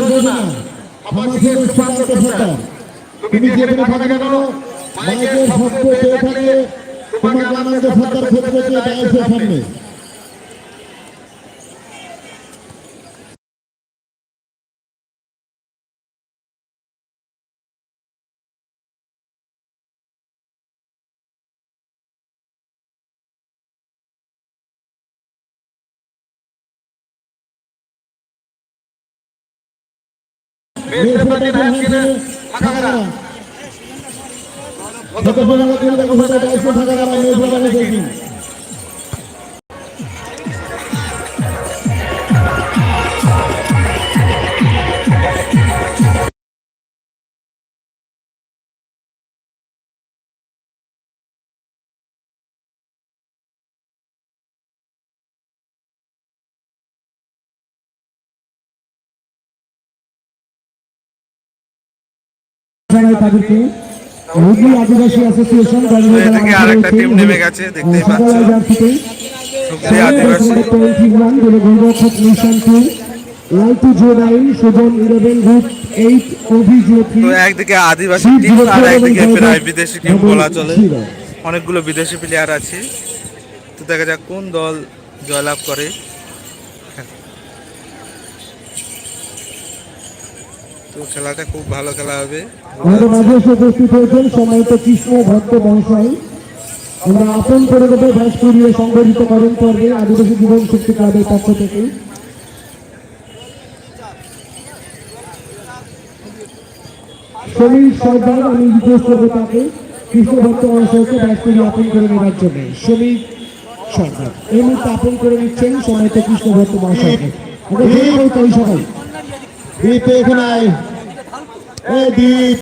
যোজনা আমার ছিল সুকান্ত সরকার তুমি যেখানে থাকো। না কেন মাইকের শব্দ পেয়ে থাকে তোমাকে পেয়েছে সামনে। মেয়েছেলেটাকে জানাই তাদেরকে। হুগলি আদিবাসী অ্যাসোসিয়েশন আরেকটা টিম নেমে গেছে, দেখতেই পাচ্ছ। হুগলি আদিবাসী। তো একদিকে আদিবাসী টিম আর একদিকে প্রায় বিদেশি টিম বলা চলে। অনেকগুলো বিদেশি প্লেয়ার আছে। তো দেখা যাক কোন দল জয়লাভ করে। তো খেলাটা খুব ভালো খেলা হবে। আমাদের মাঝে এসে উপস্থিত হয়েছেন কৃষ্ণ ভক্ত মহাশয়। আমরা আপন করে দেবো সংগঠিত করেন পর্বে আদিবাসী জীবন শক্তি ক্লাবের পক্ষ থেকে। আমি করব তাকে। কৃষ্ণ ভক্ত ব্যাস করিয়ে আপন করে নেবার জন্য। সমীর সর্দার, এই মুহূর্তে আপন করে নিচ্ছেন সময়ত কৃষ্ণ ভক্ত তাই সবাই। দীপ এখানে আয়। এ দীপ